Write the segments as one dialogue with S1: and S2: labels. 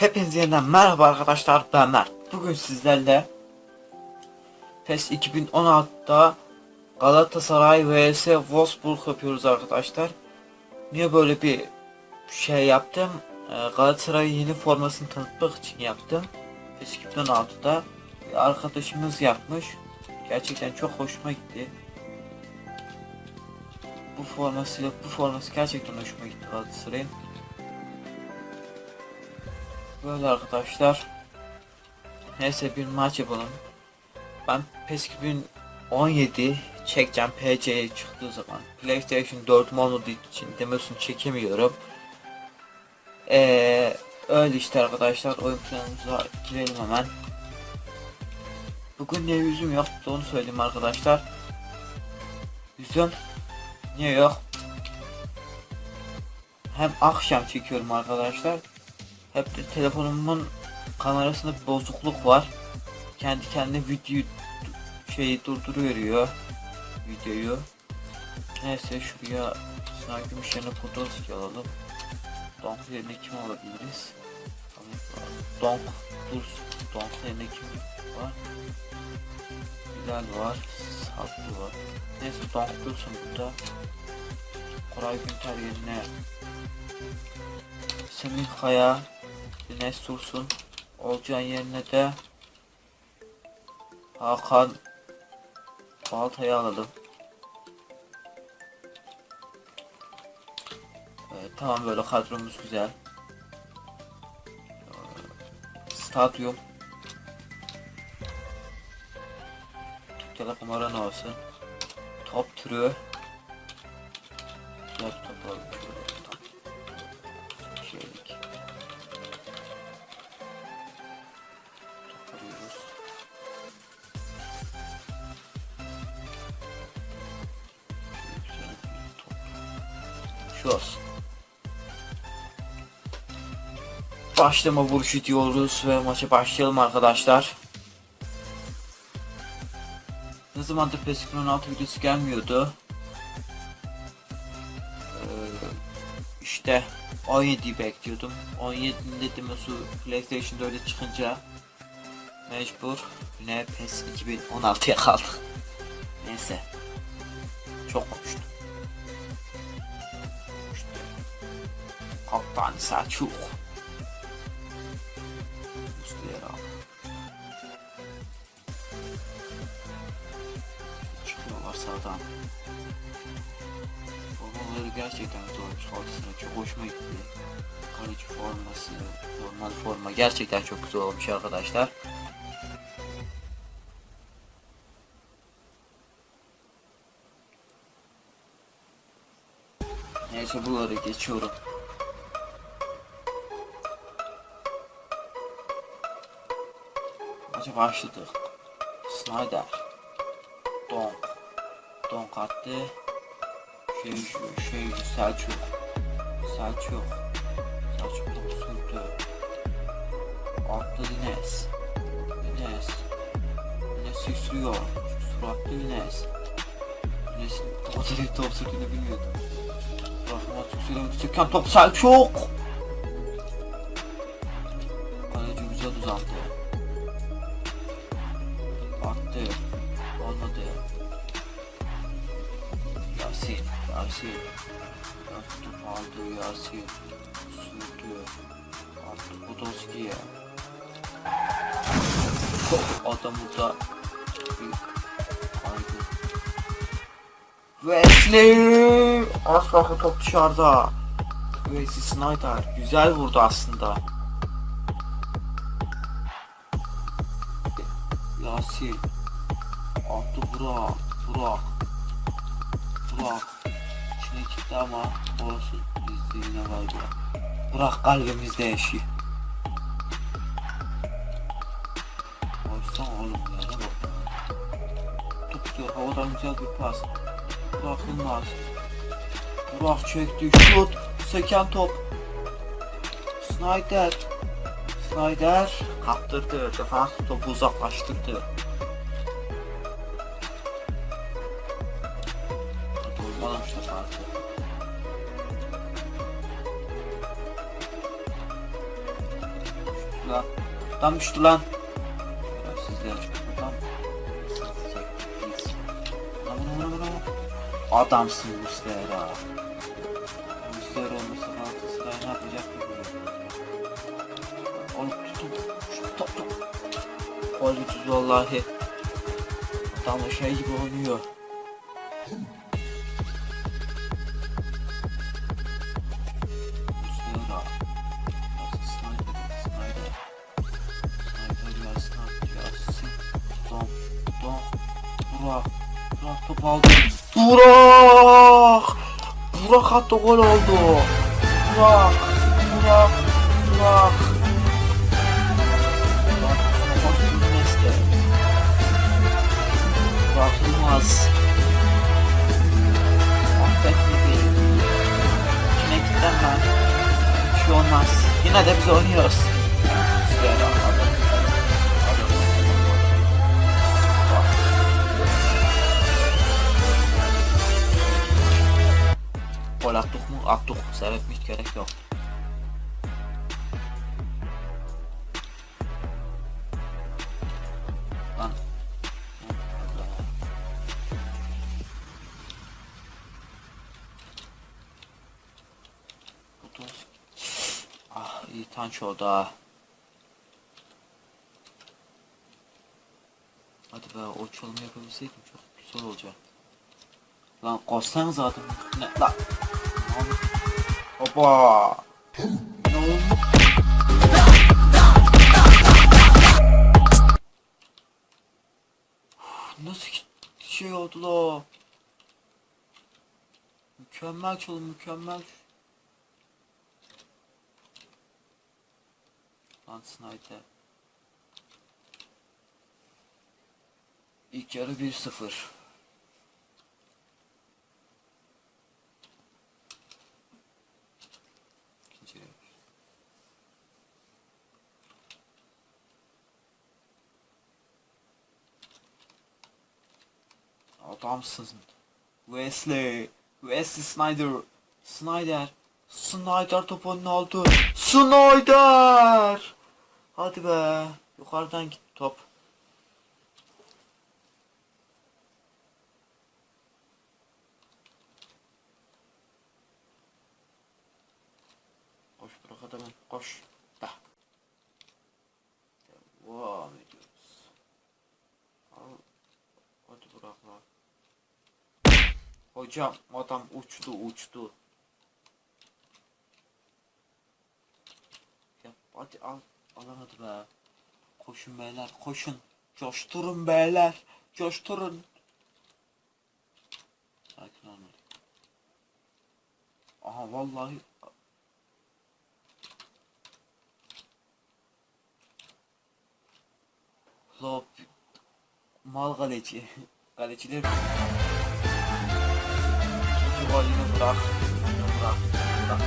S1: Hepinize yeniden merhaba arkadaşlar ben Mert. Bugün sizlerle PES 2016'da Galatasaray vs Wolfsburg yapıyoruz arkadaşlar. Niye böyle bir şey yaptım? Ee, Galatasaray'ın yeni formasını tanıtmak için yaptım. PES 2016'da bir arkadaşımız yapmış. Gerçekten çok hoşuma gitti. Bu formasıyla bu forması gerçekten hoşuma gitti Galatasaray'ın. Böyle arkadaşlar. Neyse bir maç yapalım. Ben PES 2017 çekeceğim PC'ye çıktığı zaman. PlayStation 4 olmadığı için demosunu çekemiyorum. Ee, öyle işte arkadaşlar. Oyun planımıza girelim hemen. Bugün niye yüzüm yok onu söyleyeyim arkadaşlar. Yüzüm niye yok? Hem akşam çekiyorum arkadaşlar. Hep de telefonumun kamerasında bir bozukluk var. Kendi kendine video şeyi durduruyor videoyu. Neyse şuraya sınav gümüş yerine Podolski alalım. Donk yerine kim alabiliriz? Donk Durs Donk yerine kim var? Bilal var. Sabri var. Neyse Donk Dursun burada. Koray Günter yerine Semih Kaya Enes Dursun Olcan yerine de Hakan Balta'yı alalım. Evet, tamam böyle kadromuz güzel. Ee, Stadyum Türk Telekom olsun. Top türü Güzel top alalım. Şu olsun. Başlama vuruşu diyoruz ve maça başlayalım arkadaşlar. Ne zamandır PES 16 videosu gelmiyordu. Ee, işte 17'yi bekliyordum. 17'inde demosu PlayStation 4'e çıkınca mecbur yine PES 2016'ya kaldık. Neyse. Çok konuştum. Kaptan Selçuk. Muslera. Çıkıyorlar sağdan. Formaları gerçekten güzel olmuş altısına çok hoşuma gitti. Kaleci forması, normal forma gerçekten çok güzel olmuş arkadaşlar. Neyse buraları geçiyorum. Maça başladık. Snyder. Donk. Donk attı. Şey, şey, Selçuk. Selçuk. Selçuk topu sürdü. Attı Dines. Dines. Dines süslüyor. Suratlı Dines. Dines'in topu sürdüğünü, top sürdüğünü bilmiyordum. Çok söylemedi. Çeken top Selçuk. Burada bir kaydı. Wesley! Az kalktı top dışarıda. Wesley Snyder. Güzel vurdu aslında. Yasin. Attı Burak. Burak. Burak. İçine gitti ama olsun. Bizde yine var Burak. Burak kalbimizde yaşıyor. Ne bak. Tutuyor havadan güzel bir pas. Burak Yılmaz. Burak çekti şut. Seken top. Snyder. Snyder kaptırdı. Defans topu uzaklaştırdı. Durmalamış defansı. lan. Düştü lan. Adamsın Muslera. Muslera olmasa Galatasaray ne yapacak bilmiyorum. Oğlum tutun. Şu top top. Gol gücüz vallahi. Adam da şey gibi oynuyor. Muslera. Burak. Burak top aldı. Burak! Burak attı gol oldu. Burak. Burak. Burak. Burak. Yılmaz'dı. Burak Yılmaz. Affetmedi. Kime kilitlenme. Bir şey olmaz. Yine de biz oynuyoruz. Gol attık mı? Attık. Seyretmiş gerek yok. Lan. Ah iyi tanço da. Hadi be o çalımı yapabilseydim çok güzel olacak. Lan koşsan zaten. Ne lan? Hopa. Ne oldu? Nasıl ki şey oldu la? Mükemmel çalım mükemmel. Lan Snyder. İlk yarı 1-0. İkinci yarı. Adamsın. Wesley. Wesley Snyder. Snyder. Snyder topu aldı. Snyder! Hadi be. Yukarıdan git top. Koş bırak adamı. Koş. Da. Devam ediyoruz. Al. Hadi bırak lan. Hocam adam uçtu uçtu. Ya hadi al. Alamadı be. Koşun beyler koşun. Coşturun beyler. Coşturun. Sakin olmayın. Aha vallahi Lop mal kaleci. Kaleciler Yine bırak. Bırak. Bırak.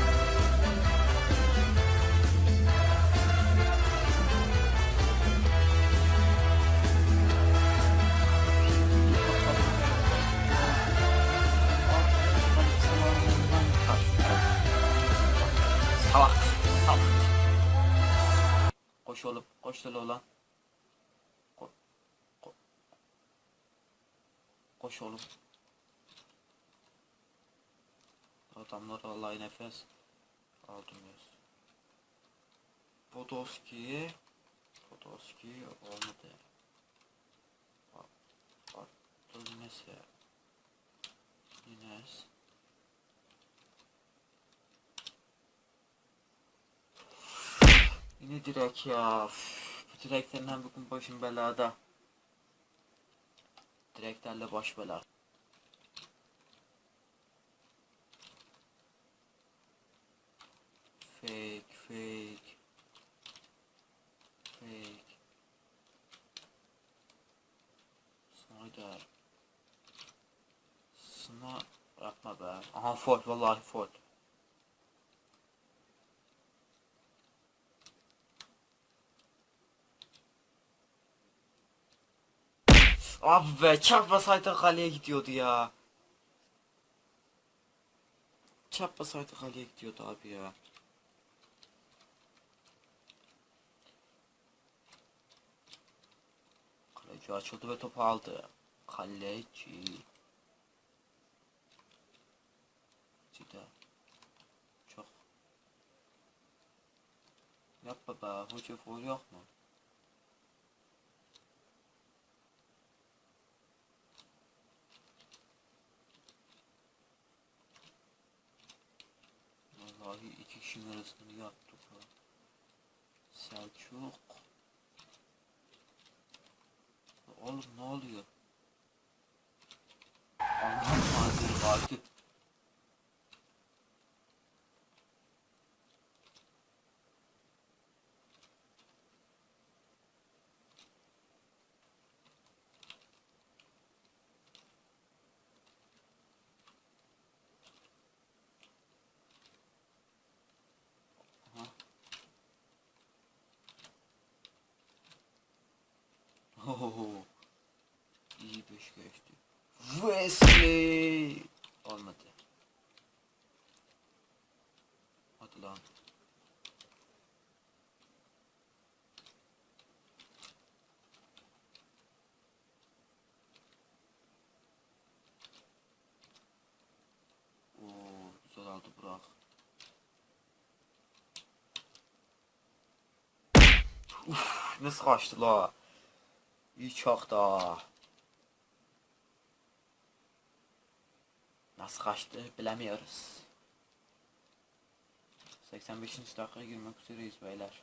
S1: Salak. Salak. Koş oğlum. Koş deli olan. Ko ko Koş oğlum. Adamlar vallahi nefes aldım yaz. Podolski Podolski olmadı. Bak bak Nese Ines Yine direk ya. Bu direklerden bugün başım belada. Direklerle baş bela. Ford vallahi Ford. Abi be çarpmasaydı kaleye gidiyordu ya. Çarpmasaydı kaleye gidiyordu abi ya. Kaleci açıldı ve topu aldı. Kaleci. Cidden. Çok. Yapma be. Hoca foul yok mu? Vallahi iki kişinin arasında yaptık ha. Selçuk. Oğlum ne oluyor? Allah'ım mazeri vardı. Aha. Ohoho. İyi beş geçti. Wesley. Olmadı. Hadi lan. Oo, güzel aldı Burak. Uf, nasıl kaçtı la? İyi çok Nasıl kaçtı bilemiyoruz. 85. dakikaya girmek üzereyiz beyler.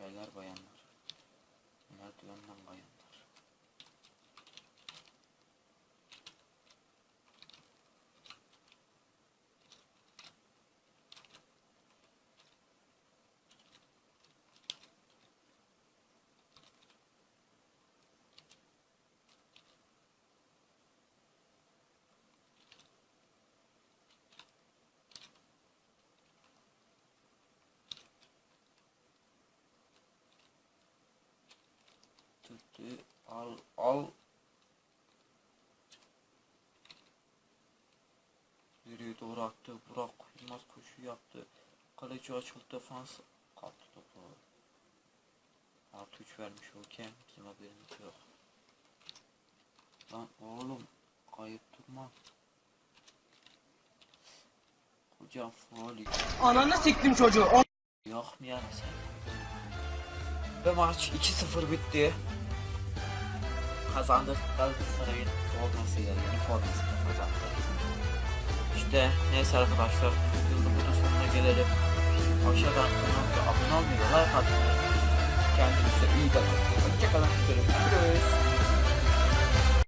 S1: Beyler bayanlar. Merdivenden bayanlar. Tuttu. Al al. Nereye doğru attı. Burak Yılmaz koşu yaptı. Kaleci açıldı defans kaptı topu. Artı 3 vermiş olken bizim haberimiz yok. Lan oğlum kayıp durma. Hocam faul
S2: Ananı siktim çocuğu.
S1: Yok mu yani sen? Ve maç 2-0 bitti. Kazandık Galatasaray'ın formasıyla, yeni formasıyla kazandık. İşte neyse arkadaşlar, videonun sonuna gelelim. Aşağıdan kanalımıza abone olmayı, like atmayı, kendinize iyi bakın. Hoşçakalın. Görüşürüz.